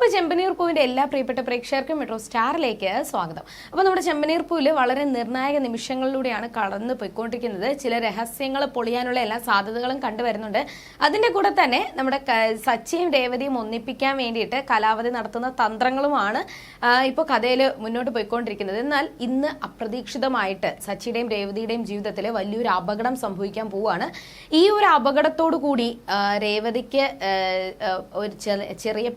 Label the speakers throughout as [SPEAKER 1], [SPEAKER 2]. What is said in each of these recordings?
[SPEAKER 1] അപ്പോൾ ചെമ്പനീർ പൂവിന്റെ എല്ലാ പ്രിയപ്പെട്ട പ്രേക്ഷകർക്കും മെട്രോ സ്റ്റാറിലേക്ക് സ്വാഗതം. അപ്പോൾ നമ്മുടെ ചെമ്പനീർ പൂവിൽ വളരെ നിർണായക നിമിഷങ്ങളിലൂടെയാണ് കടന്നു പോയിക്കൊണ്ടിരിക്കുന്നത്. ചില രഹസ്യങ്ങൾ പൊളിയാനുള്ള എല്ലാ സാധ്യതകളും കണ്ടുവരുന്നുണ്ട് അതിന്റെ കൂടെ തന്നെ നമ്മുടെ സച്ചിയും രേവതിയും ഒന്നിപ്പിക്കാൻ വേണ്ടിയിട്ട് കലാവധി നടത്തുന്ന തന്ത്രങ്ങളുമാണ് ഇപ്പോൾ കഥയിൽ മുന്നോട്ട് പോയിക്കൊണ്ടിരിക്കുന്നത്. എന്നാൽ ഇന്ന് അപ്രതീക്ഷിതമായിട്ട് സച്ചിയുടെയും രേവതിയുടെയും ജീവിതത്തിൽ വലിയൊരു അപകടം സംഭവിക്കാൻ പോവുകയാണ്. ഈ ഒരു അപകടത്തോടു കൂടി രേവതിക്ക് ഒരു ചെറിയ- ചെറിയ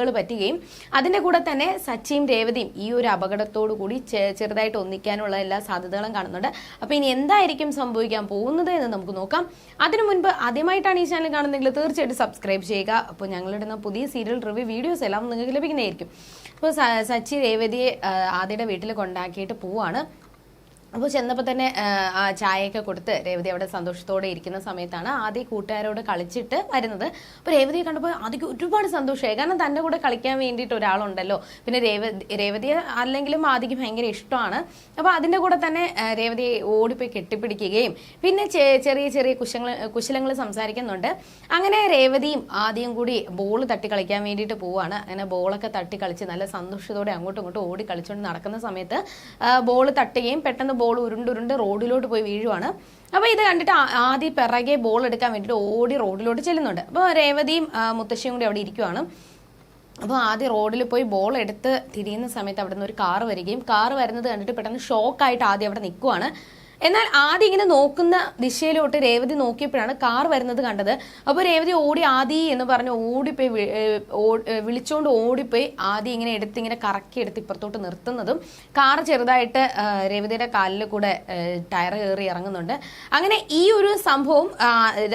[SPEAKER 1] പരിക്കുകൾ പറ്റുകയും അതിന്റെ കൂടെ തന്നെ സച്ചിയും രേവതിയും ഈ ഒരു അപകടത്തോടു കൂടി ചെറുതായിട്ട് ഒന്നിക്കാനുള്ള എല്ലാ സാധ്യതകളും കാണുന്നുണ്ട്. അപ്പോൾ ഇനി എന്തായിരിക്കും സംഭവിക്കാൻ പോകുന്നത് എന്ന് നമുക്ക് നോക്കാം. അതിനു മുൻപ് ആദ്യമായിട്ടാണ് ഈ ചാനൽ കാണുന്നതെങ്കിൽ തീർച്ചയായിട്ടും സബ്സ്ക്രൈബ് ചെയ്യുക. അപ്പോൾ ഞങ്ങളിടുന്ന പുതിയ സീരിയൽ റിവ്യൂ വീഡിയോസ് എല്ലാം നിങ്ങൾക്ക് ലഭിക്കുന്നതായിരിക്കും. അപ്പോൾ സച്ചി രേവതിയെ ആദ്യയുടെ വീട്ടിൽ കൊണ്ടാക്കിയിട്ട് പോവാണ്. അപ്പോൾ ചെന്നപ്പോൾ തന്നെ ആ, ചായയൊക്കെ കൊടുത്ത് രേവതി അവിടെ സന്തോഷത്തോടെ ഇരിക്കുന്ന സമയത്താണ് ആദ്യ കൂട്ടുകാരോട് കളിച്ചിട്ട് വരുന്നത്. അപ്പോൾ രേവതിയെ കണ്ടപ്പോൾ ആദ്യം ഒരുപാട് സന്തോഷമായി. കാരണം തന്റെ കൂടെ കളിക്കാൻ വേണ്ടിയിട്ട് ഒരാളുണ്ടല്ലോ. പിന്നെ രേവതി രേവതിയെ അല്ലെങ്കിലും ആദ്യക്ക് ഭയങ്കര ഇഷ്ടമാണ്. അപ്പോൾ അതിന്റെ കൂടെ തന്നെ രേവതിയെ ഓടിപ്പോയി കെട്ടിപ്പിടിക്കുകയും പിന്നെ ചെറിയ ചെറിയ കുശങ്ങൾ കുശലങ്ങൾ സംസാരിക്കുന്നുണ്ട്. അങ്ങനെ രേവതിയും ആദ്യം കൂടി ബോൾ തട്ടി കളിക്കാൻ വേണ്ടിയിട്ട് പോവാണ്. അങ്ങനെ ബോളൊക്കെ തട്ടി കളിച്ച് നല്ല സന്തോഷത്തോടെ അങ്ങോട്ടും ഇങ്ങോട്ടും ഓടി കളിച്ചുകൊണ്ട് നടക്കുന്ന സമയത്ത് ബോൾ തട്ടുകയും പെട്ടെന്ന് ബോൾ ഉരുണ്ടുരുണ്ട് റോഡിലോട്ട് പോയി വീഴുവാണ്. അപ്പോൾ ഇത് കണ്ടിട്ട് ആദ്യം പിറകെ ബോൾ എടുക്കാൻ വേണ്ടിയിട്ട് ഓടി റോഡിലോട്ട് ചെല്ലുന്നുണ്ട്. അപ്പോൾ രേവതിയും മുത്തശ്ശിയും കൂടി അവിടെ ഇരിക്കുവാണ്. അപ്പോൾ ആദ്യം റോഡിൽ പോയി ബോൾ എടുത്ത് തിരിയുന്ന സമയത്ത് അവിടെ നിന്ന് ഒരു കാർ വരികയും കാർ വരുന്നത് കണ്ടിട്ട് പെട്ടെന്ന് ഷോക്കായിട്ട് ആദ്യം അവിടെ നിൽക്കുവാണ് എന്നാൽ ആദ്യം ഇങ്ങനെ നോക്കുന്ന ദിശയിലോട്ട് രേവതി നോക്കിയപ്പോഴാണ് കാർ വരുന്നത് കണ്ടത്. അപ്പോൾ രേവതി ഓടി ആദി എന്ന് പറഞ്ഞ് ഓടിപ്പോയി വിളിച്ചുകൊണ്ട് ഓടിപ്പോയി ആദി ഇങ്ങനെ എടുത്ത് ഇങ്ങനെ കറക്കി എടുത്ത് ഇപ്പുറത്തോട്ട് നിർത്തുന്നതും കാർ ചെറുതായിട്ട് രേവതിയുടെ കാലിൽ കൂടെ ടയർ കയറി ഇറങ്ങുന്നുണ്ട്. അങ്ങനെ ഈ ഒരു സംഭവം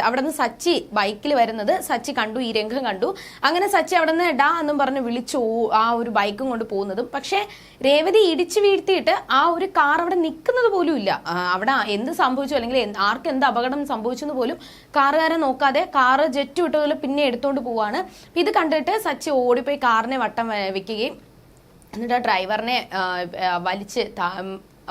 [SPEAKER 1] അവിടെ നിന്ന് സച്ചി ബൈക്കിൽ വരുന്നത് സച്ചി കണ്ടു ഈ രംഗം കണ്ടു. അങ്ങനെ സച്ചി അവിടെ നിന്ന് ഡാ എന്നും പറഞ്ഞ് വിളിച്ചു ആ ഒരു ബൈക്കും കൊണ്ട് പോകുന്നതും. പക്ഷേ രേവതി ഇടിച്ചു വീഴ്ത്തിയിട്ട് ആ ഒരു കാർ അവിടെ നിൽക്കുന്നത് പോലും ഇല്ല. അവിടെ എന്ത് സംഭവിച്ചു? അല്ലെങ്കിൽ ആർക്ക് എന്ത് അപകടം സംഭവിച്ചെന്ന് പോലും കാറുകാരെ നോക്കാതെ കാറ് ജെറ്റ് വിട്ടുകൾ പിന്നെ എടുത്തുകൊണ്ട് പോവാണ്. ഇത് കണ്ടിട്ട് സച്ചി ഓടിപ്പോയി കാറിനെ വട്ടം വെക്കുകയും എന്നിട്ട് ആ ഡ്രൈവറിനെ വലിച്ച്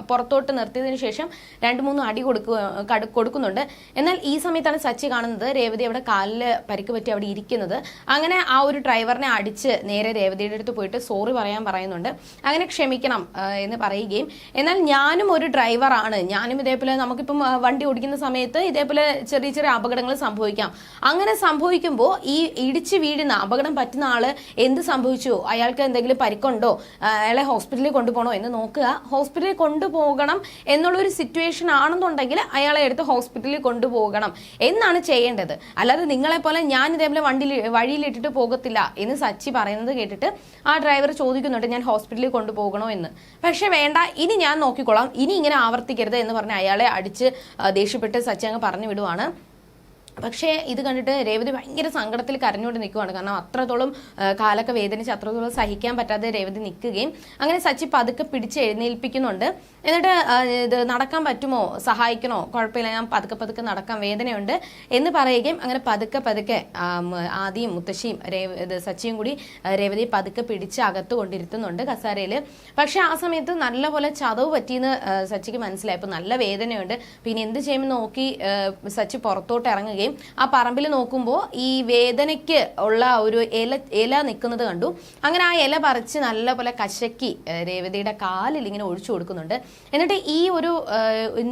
[SPEAKER 1] പുറത്തോട്ട് നിർത്തിയതിനു ശേഷം രണ്ട് മൂന്ന് അടി കൊടുക്കുക കട- കൊടുക്കുന്നുണ്ട്. എന്നാൽ ഈ സമയത്താണ് സച്ചി കാണുന്നത് രേവതി അവിടെ കാലിൽ പരിക്ക് പറ്റി അവിടെ ഇരിക്കുന്നത്. അങ്ങനെ ആ ഒരു ഡ്രൈവറിനെ അടിച്ച് നേരെ രേവതിയുടെ അടുത്ത് പോയിട്ട് സോറി പറയാൻ പറയുന്നുണ്ട്. അങ്ങനെ ക്ഷമിക്കണം എന്ന് പറയുകയും. എന്നാൽ ഞാനും ഒരു ഡ്രൈവറാണ്. ഞാനും ഇതേപോലെ നമുക്കിപ്പം വണ്ടി ഓടിക്കുന്ന സമയത്ത് ഇതേപോലെ ചെറിയ ചെറിയ അപകടങ്ങൾ സംഭവിക്കാം. അങ്ങനെ സംഭവിക്കുമ്പോൾ ഈ ഇടിച്ച് വീഴുന്ന അപകടം പറ്റുന്ന ആൾ എന്ത് സംഭവിച്ചു? അയാൾക്ക് എന്തെങ്കിലും പരിക്കുണ്ടോ? അയാളെ ഹോസ്പിറ്റലിൽ കൊണ്ടുപോകണോ എന്ന് നോക്കുക. ഹോസ്പിറ്റലിൽ കൊണ്ടുപോകണം എന്നുള്ളൊരു സിറ്റുവേഷൻ ആണെന്നുണ്ടെങ്കിൽ അയാളെ എടുത്ത് ഹോസ്പിറ്റലിൽ കൊണ്ടുപോകണം. എന്നാണ് ചെയ്യേണ്ടത്. അല്ലാതെ നിങ്ങളെ പോലെ ഞാൻ ഇതേപോലെ വണ്ടിയിൽ വഴിയിലിട്ടിട്ട് പോകത്തില്ല എന്ന് സച്ചി പറയുന്നത് കേട്ടിട്ട് ആ ഡ്രൈവർ ചോദിക്കുന്നുണ്ട് ഞാൻ ഹോസ്പിറ്റലിൽ കൊണ്ടുപോകണോ എന്ന്? പക്ഷേ വേണ്ട ഇനി ഞാൻ നോക്കിക്കോളാം. ഇനി ഇങ്ങനെ ആവർത്തിക്കരുത് എന്ന് പറഞ്ഞ് അയാളെ അടിച്ച് ദേഷ്യപ്പെട്ട് സച്ചി അങ്ങ് പറഞ്ഞു വിടുവാണ്. പക്ഷേ ഇത് കണ്ടിട്ട് രേവതി ഭയങ്കര സങ്കടത്തിൽ കരഞ്ഞുകൊണ്ട് നിൽക്കുവാണ്. കാരണം അത്രത്തോളം കാലൊക്കെ വേദനിച്ച് അത്രത്തോളം സഹിക്കാൻ പറ്റാതെ രേവതി നിൽക്കുകയും അങ്ങനെ സച്ചി പതുക്കെ പിടിച്ച് എഴുന്നേൽപ്പിക്കുന്നുണ്ട്. എന്നിട്ട് ഇത് നടക്കാൻ പറ്റുമോ? സഹായിക്കണോ? കുഴപ്പമില്ല ഞാൻ പതുക്കെ പതുക്കെ നടക്കാൻ വേദനയുണ്ട് എന്ന് പറയുകയും അങ്ങനെ പതുക്കെ പതുക്കെ ആദിയും മുത്തശ്ശിയും രേവ- സച്ചിയും കൂടി രേവതി പതുക്കെ പിടിച്ച് അകത്ത് കൊണ്ടിരുത്തുന്നുണ്ട് കസാരയിൽ പക്ഷെ ആ സമയത്ത് നല്ലപോലെ ചതവ് പറ്റിയെന്ന് സച്ചിക്ക് മനസ്സിലായപ്പോൾ നല്ല വേദനയുണ്ട്. പിന്നെ എന്ത് ചെയ്യുമെന്ന് നോക്കി സച്ചി പുറത്തോട്ട് ഇറങ്ങുകയും ആ പറമ്പിൽ നോക്കുമ്പോൾ ഈ വേദനയ്ക്ക് ഉള്ള ഒരു ഇല ഇല നിൽക്കുന്നത് കണ്ടു. അങ്ങനെ ആ ഇല പറിച്ച് നല്ലപോലെ കശക്കി രേവതിയുടെ കാലിൽ ഇങ്ങനെ ഒഴിച്ചു കൊടുക്കുന്നുണ്ട്. എന്നിട്ട് ഈ ഒരു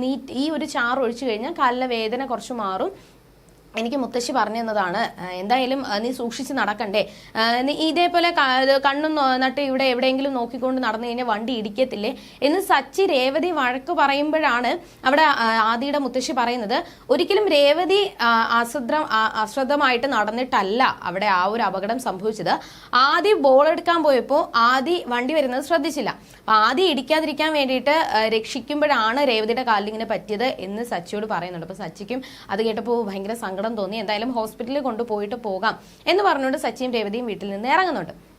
[SPEAKER 1] നീറ്റ് ഈ ഒരു ചാറ് ഒഴിച്ചു കഴിഞ്ഞാൽ കാലിലെ വേദന കുറച്ച് മാറും. എനിക്ക് മുത്തശ്ശി പറഞ്ഞു തന്നതാണ്. എന്തായാലും നീ സൂക്ഷിച്ച് നടക്കണ്ടേ. നീ ഇതേപോലെ കണ്ണും നട്ട് ഇവിടെ എവിടെയെങ്കിലും നോക്കിക്കൊണ്ട് നടന്നു കഴിഞ്ഞാൽ വണ്ടി ഇടിക്കത്തില്ലേ? എന്ന് സച്ചി രേവതി വഴക്ക് പറയുമ്പോഴാണ് അവിടെ ആദിയുടെ മുത്തശ്ശി പറയുന്നത്. ഒരിക്കലും രേവതി അശ്രദ്ധ അശ്രദ്ധമായിട്ട് നടന്നിട്ടല്ല അവിടെ ആ ഒരു അപകടം സംഭവിച്ചത്. ആദി ബോൾ എടുക്കാൻ പോയപ്പോൾ ആദി വണ്ടി വരുന്നത് ശ്രദ്ധിച്ചില്ല. ആദി ആദ്യം ഇടിക്കാതിരിക്കാൻ വേണ്ടിയിട്ട് രക്ഷിക്കുമ്പോഴാണ് രേവതിയുടെ കാലിൽ ഇങ്ങനെ പറ്റിയത് എന്ന് സച്ചിയോട് പറയുന്നുണ്ട്. അപ്പൊ സച്ചിക്കും അത് കേട്ടപ്പോൾ ഭയങ്കര സങ്കടം തോന്നി. എന്തായാലും ഹോസ്പിറ്റലിൽ കൊണ്ടുപോയിട്ട് പോകാം എന്ന് പറഞ്ഞുകൊണ്ട് സച്ചിയും രേവതിയും വീട്ടിൽ നിന്ന് ഇറങ്ങുന്നുണ്ട്.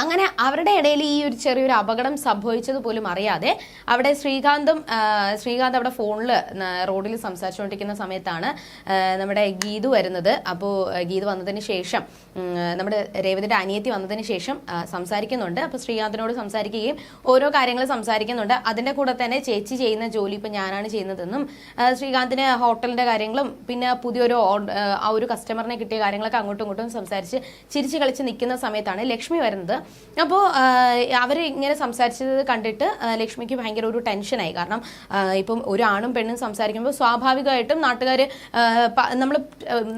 [SPEAKER 1] അങ്ങനെ അവരുടെ ഇടയിൽ ഈ ഒരു ചെറിയൊരു അപകടം സംഭവിച്ചത് പോലും അറിയാതെ അവിടെ ശ്രീകാന്തും ശ്രീകാന്ത് അവിടെ ഫോണിൽ റോഡിൽ സംസാരിച്ചുകൊണ്ടിരിക്കുന്ന സമയത്താണ് നമ്മുടെ ഗീതു വരുന്നത്. അപ്പോൾ ഗീതു വന്നതിന് ശേഷം നമ്മുടെ രേവതിയുടെ അനിയത്തി വന്നതിന് ശേഷം സംസാരിക്കുന്നുണ്ട്. അപ്പോൾ ശ്രീകാന്തിനോട് സംസാരിക്കുകയും ഓരോ കാര്യങ്ങൾ സംസാരിക്കുന്നുണ്ട്. അതിന്റെ കൂടെ തന്നെ ചേച്ചി ചെയ്യുന്ന ജോലി ഇപ്പം ഞാനാണ് ചെയ്യുന്നതെന്നും ശ്രീകാന്തിന് ഹോട്ടലിന്റെ കാര്യങ്ങളും പിന്നെ പുതിയൊരു ആ ഒരു കസ്റ്റമറിനെ കിട്ടിയ കാര്യങ്ങളൊക്കെ അങ്ങോട്ടും ഇങ്ങോട്ടും സംസാരിച്ച് ചിരിച്ച് കളിച്ച് നിൽക്കുന്ന സമയത്താണ് ലക്ഷ്മി വരുന്നത്. അപ്പോൾ അവർ ഇങ്ങനെ സംസാരിച്ചത് കണ്ടിട്ട് ലക്ഷ്മിക്ക് ഭയങ്കര ഒരു ടെൻഷനായി. കാരണം ഇപ്പം ഒരു ആണും പെണ്ണും സംസാരിക്കുമ്പോൾ സ്വാഭാവികമായിട്ടും നാട്ടുകാർ നമ്മൾ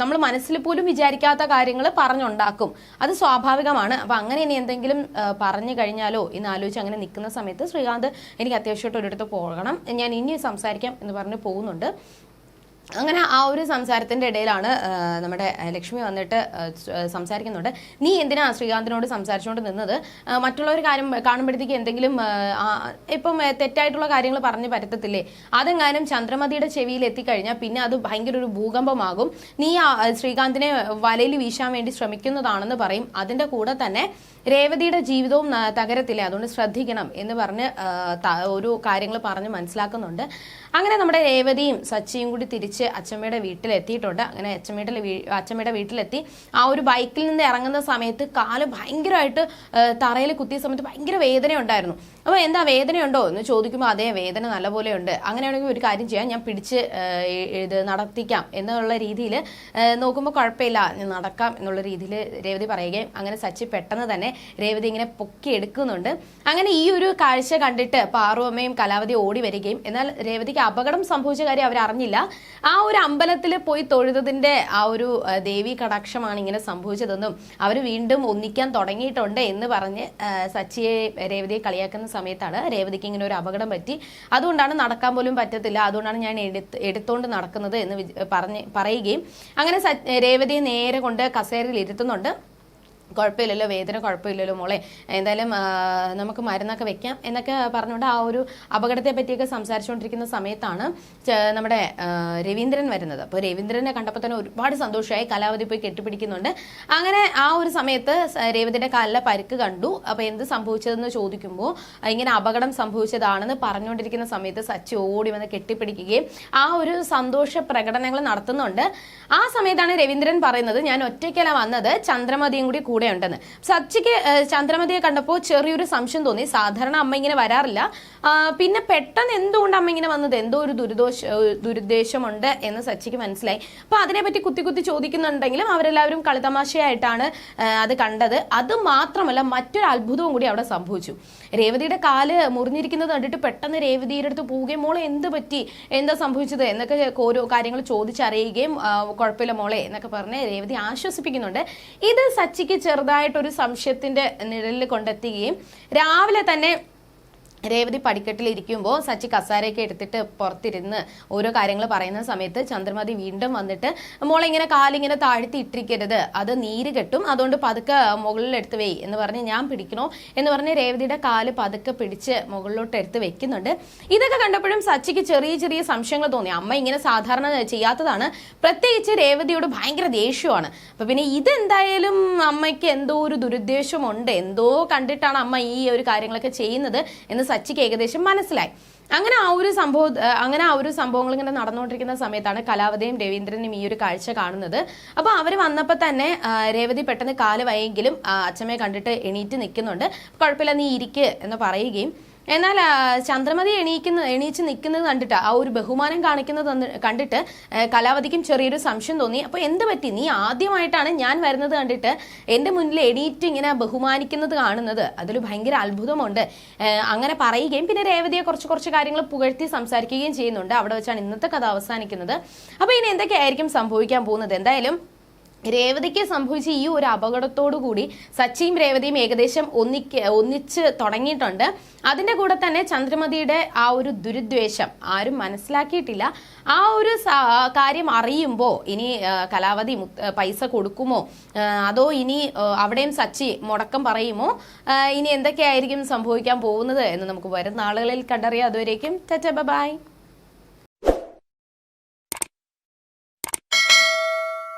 [SPEAKER 1] നമ്മൾ മനസ്സിൽ പോലും വിചാരിക്കാത്ത കാര്യങ്ങൾ പറഞ്ഞുണ്ടാക്കും. അത് സ്വാഭാവികമാണ്. അപ്പം അങ്ങനെ ഇനി എന്തെങ്കിലും പറഞ്ഞു കഴിഞ്ഞാലോ എന്ന് ആലോചിച്ച് അങ്ങനെ നിൽക്കുന്ന സമയത്ത് ശ്രീകാന്ത് എനിക്ക് അത്യാവശ്യമായിട്ട് ഒരിടത്ത് പോകണം. ഞാൻ ഇനി സംസാരിക്കാം എന്ന് പറഞ്ഞ് പോകുന്നുണ്ട്. അങ്ങനെ ആ ഒരു സംസാരത്തിന്റെ ഇടയിലാണ് നമ്മുടെ ലക്ഷ്മി വന്നിട്ട് സംസാരിക്കുന്നുണ്ട്. നീ എന്തിനാ ശ്രീകാന്തിനോട് സംസാരിച്ചുകൊണ്ട് നിന്നത്? മറ്റുള്ളവർ കാര്യം കാണുമ്പോഴത്തേക്ക് എന്തെങ്കിലും ഇപ്പം തെറ്റായിട്ടുള്ള കാര്യങ്ങൾ പറഞ്ഞു പറ്റത്തില്ലേ? അതെങ്ങാനും ചന്ദ്രമതിയുടെ ചെവിയിൽ എത്തിക്കഴിഞ്ഞാൽ പിന്നെ അത് ഭയങ്കര ഒരു ഭൂകമ്പമാകും. നീ ശ്രീകാന്തിനെ വലയിൽ വീശാൻ വേണ്ടി ശ്രമിക്കുന്നതാണെന്ന് പറയും. അതിന്റെ കൂടെ തന്നെ രേവതിയുടെ ജീവിതവും തകരത്തില്ല അതുകൊണ്ട് ശ്രദ്ധിക്കണം എന്ന് പറഞ്ഞ് ഒരു കാര്യങ്ങൾ പറഞ്ഞ് മനസ്സിലാക്കുന്നുണ്ട്. അങ്ങനെ നമ്മുടെ രേവതിയും സച്ചിയും കൂടി തിരിച്ച് അച്ചമ്മയുടെ വീട്ടിലെത്തിയിട്ടുണ്ട്. അങ്ങനെ അച്ചമ്മയുടെ അച്ചമ്മയുടെ വീട്ടിലെത്തി. ആ ഒരു ബൈക്കിൽ നിന്ന് ഇറങ്ങുന്ന സമയത്ത് കാൽ ഭയങ്കരമായിട്ട് തറയിൽ കുത്തിയ സമയത്ത് ഭയങ്കര വേദന ഉണ്ടായിരുന്നു അപ്പോൾ എന്താ വേദനയുണ്ടോ എന്ന് ചോദിക്കുമ്പോൾ അതേ വേദന നല്ലപോലെ ഉണ്ട് അങ്ങനെയാണെങ്കിൽ ഒരു കാര്യം ചെയ്യാം. ഞാൻ പിടിച്ച് ഇത് നടത്തിക്കാം എന്നുള്ള രീതിയിൽ നോക്കുമ്പോൾ കുഴപ്പമില്ല. നടക്കാം എന്നുള്ള രീതിയിൽ രേവതി പറയുകയും അങ്ങനെ സച്ചി പെട്ടെന്ന് തന്നെ രേവതി ഇങ്ങനെ പൊക്കി എടുക്കുന്നുണ്ട്. അങ്ങനെ ഈ ഒരു കാഴ്ച കണ്ടിട്ട് പാറുവമ്മയും കലാവതി ഓടി വരികയും എന്നാൽ രേവതിക്ക് അപകടം സംഭവിച്ച കാര്യം അവർ അറിഞ്ഞില്ല ആ ഒരു അമ്പലത്തിൽ പോയി തൊഴുതതിന്റെ ആ ഒരു ദേവി കടാക്ഷമാണ് ഇങ്ങനെ സംഭവിച്ചതെന്നും അവർ വീണ്ടും ഒന്നിക്കാൻ തുടങ്ങിയിട്ടുണ്ട് എന്ന് പറഞ്ഞ് സച്ചിയെ രേവതിയെ കളിയാക്കുന്ന സമയത്താണ് രേവതിക്ക് ഇങ്ങനെ ഒരു അപകടം പറ്റി. അതുകൊണ്ടാണ് നടക്കാൻ പോലും പറ്റത്തില്ല. അതുകൊണ്ടാണ് ഞാൻ എടുത്ത് എടുത്തോണ്ട് നടക്കുന്നത് എന്ന് പറഞ്ഞ് പറയുകയും. അങ്ങനെ രേവതിയെ നേരെ കൊണ്ട് കസേരയിൽ ഇരുത്തുന്നുണ്ട്. കുഴപ്പമില്ലല്ലോ വേദന കുഴപ്പമില്ലല്ലോ മോളെ. എന്തായാലും നമുക്ക് മരുന്നൊക്കെ വെക്കാം എന്നൊക്കെ പറഞ്ഞുകൊണ്ട് ആ ഒരു അപകടത്തെ പറ്റിയൊക്കെ സംസാരിച്ചുകൊണ്ടിരിക്കുന്ന സമയത്താണ് നമ്മുടെ രവീന്ദ്രൻ വരുന്നത്. അപ്പോൾ രവീന്ദ്രനെ കണ്ടപ്പോൾ തന്നെ ഒരുപാട് സന്തോഷമായി കലാവധി പോയി കെട്ടിപ്പിടിക്കുന്നുണ്ട്. അങ്ങനെ ആ ഒരു സമയത്ത് രവീന്ദ്രന്റെ കാലിലെ പരുക്ക് കണ്ടു. അപ്പോൾ എന്ത് സംഭവിച്ചതെന്ന് ചോദിക്കുമ്പോൾ ഇങ്ങനെ അപകടം സംഭവിച്ചതാണെന്ന് പറഞ്ഞുകൊണ്ടിരിക്കുന്ന സമയത്ത് സച്ചി ഓടി വന്ന് കെട്ടിപ്പിടിക്കുകയും ആ ഒരു സന്തോഷ പ്രകടനങ്ങൾ നടത്തുന്നുണ്ട്. ആ സമയത്താണ് രവീന്ദ്രൻ പറയുന്നത് ഞാൻ ഒറ്റയ്ക്കല്ല വന്നത് ചന്ദ്രമതിയും കൂടി കൂടെ ഉണ്ടെന്ന് സച്ചിക്ക് ചന്ദ്രമതിയെ കണ്ടപ്പോൾ ചെറിയൊരു സംശയം തോന്നി. സാധാരണ അമ്മ ഇങ്ങനെ വരാറില്ല. പിന്നെ പെട്ടെന്ന് എന്തുകൊണ്ട് അമ്മ ഇങ്ങനെ വന്നത്? എന്തോ ഒരു ദുരിദോഷ ദുരുദ്ദേശമുണ്ട് എന്ന് സച്ചിക്ക് മനസ്സിലായി. അപ്പൊ അതിനെപ്പറ്റി കുത്തി കുത്തി ചോദിക്കുന്നുണ്ടെങ്കിലും അവരെല്ലാവരും കളിതമാശയായിട്ടാണ് അത് കണ്ടത്. അത് മാത്രമല്ല മറ്റൊരു അത്ഭുതവും കൂടി അവിടെ സംഭവിച്ചു. രേവതിയുടെ കാൽ മുറിഞ്ഞിരിക്കുന്നത് കണ്ടിട്ട് പെട്ടെന്ന് രേവതിയുടെ അടുത്ത് പോവുകയും മോളെ എന്ത് പറ്റി? എന്താ സംഭവിച്ചത്? എന്നൊക്കെ ഓരോ കാര്യങ്ങൾ ചോദിച്ചറിയുകയും കുഴപ്പമില്ല മോളെ എന്നൊക്കെ പറഞ്ഞ് രേവതി ആശ്വസിപ്പിക്കുന്നുണ്ട്. ഇത് സച്ചിക്ക് ചെറുതായിട്ടൊരു സംശയത്തിന്റെ നിഴലിൽ കൊണ്ടെത്തുകയും രാവിലെ തന്നെ രേവതി പടിക്കെട്ടിൽ ഇരിക്കുമ്പോൾ സച്ചി കസാരയൊക്കെ എടുത്തിട്ട് പുറത്തിരുന്ന് ഓരോ കാര്യങ്ങൾ പറയുന്ന സമയത്ത് ചന്ദ്രമതി വീണ്ടും വന്നിട്ട് മോളെ ഇങ്ങനെ കാലിങ്ങനെ താഴ്ത്തി ഇട്ടിരിക്കരുത്. അത് നീര് കെട്ടും. അതുകൊണ്ട് പതുക്കെ മുകളിൽ എടുത്ത് വെയ് എന്ന് പറഞ്ഞ് ഞാൻ പിടിക്കണോ? എന്ന് പറഞ്ഞ് രേവതിയുടെ കാൽ പതുക്കെ പിടിച്ച് മുകളിലോട്ട് എടുത്ത് വെക്കുന്നുണ്ട്. ഇതൊക്കെ കണ്ടപ്പോഴും സച്ചിക്ക് ചെറിയ ചെറിയ സംശയങ്ങൾ തോന്നി. അമ്മ ഇങ്ങനെ സാധാരണ ചെയ്യാത്തതാണ്. പ്രത്യേകിച്ച് രേവതിയോട് ഭയങ്കര ദേഷ്യമാണ്. അപ്പൊ പിന്നെ ഇതെന്തായാലും അമ്മയ്ക്ക് എന്തോ ഒരു ദുരുദ്ദേശമുണ്ട്. എന്തോ കണ്ടിട്ടാണ് അമ്മ ഈ ഒരു കാര്യങ്ങളൊക്കെ ചെയ്യുന്നത് എന്ന് സച്ചിക്ക് ഏകദേശം മനസ്സിലായി. അങ്ങനെ ആ ഒരു സംഭവം അങ്ങനെ ആ ഒരു സംഭവങ്ങൾ ഇങ്ങനെ നടന്നുകൊണ്ടിരിക്കുന്ന സമയത്താണ് കലാവതിയും രവീന്ദ്രനും ഈ ഒരു കാഴ്ച കാണുന്നത്. അപ്പൊ അവർ വന്നപ്പോൾ തന്നെ രേവതി പെട്ടെന്ന് കാൽ വയെങ്കിലും അച്ഛമ്മയെ കണ്ടിട്ട് എണീറ്റ് നിൽക്കുന്നുണ്ട്. കുഴപ്പമില്ല നീ ഇരിക്ക് എന്ന് പറയുകയും എന്നാൽ ചന്ദ്രമതി എണീക്കുന്ന എണീച്ച് നിൽക്കുന്നത് കണ്ടിട്ട് ആ ഒരു ബഹുമാനം കാണിക്കുന്നത് കണ്ടിട്ട് കലാവതിക്കും ചെറിയൊരു സംശയം തോന്നി. അപ്പോൾ എന്ത് പറ്റി? നീ ആദ്യമായിട്ടാണ് ഞാൻ വരുന്നത് കണ്ടിട്ട് എന്റെ മുന്നിൽ എണീറ്റ് ഇങ്ങനെ ബഹുമാനിക്കുന്നത് കാണുന്നത്. അതൊരു ഭയങ്കര അത്ഭുതമുണ്ട്. അങ്ങനെ പറയുകയും പിന്നെ രേവതിയെ കുറച്ച് കുറച്ച് കാര്യങ്ങൾ പുകഴ്ത്തി സംസാരിക്കുകയും ചെയ്യുന്നുണ്ട്. അവിടെ വെച്ചാണ് ഇന്നത്തെ കഥ അവസാനിക്കുന്നത്. അപ്പോൾ ഇനി എന്തൊക്കെയായിരിക്കും സംഭവിക്കാൻ പോകുന്നത്? എന്തായാലും രേവതിക്ക് സംഭവിച്ച ഈ ഒരു അപകടത്തോടു കൂടി സച്ചിയും രേവതിയും ഏകദേശം ഒന്നിക്ക് ഒന്നിച്ച് തുടങ്ങിയിട്ടുണ്ട്. അതിന്റെ കൂടെ തന്നെ ചന്ദ്രമതിയുടെ ആ ഒരു ദുരുദ്വേഷം ആരും മനസ്സിലാക്കിയിട്ടില്ല. ആ ഒരു കാര്യം അറിയുമ്പോൾ ഇനി കലാവധി പൈസ കൊടുക്കുമോ? അതോ ഇനി അവിടെയും സച്ചി മുടക്കം പറയുമോ? ഇനി എന്തൊക്കെയായിരിക്കും സംഭവിക്കാൻ പോകുന്നത് എന്ന് നമുക്ക് വരുന്ന ആളുകളിൽ കണ്ടറിയാം. അതുവരേക്കും ബൈ.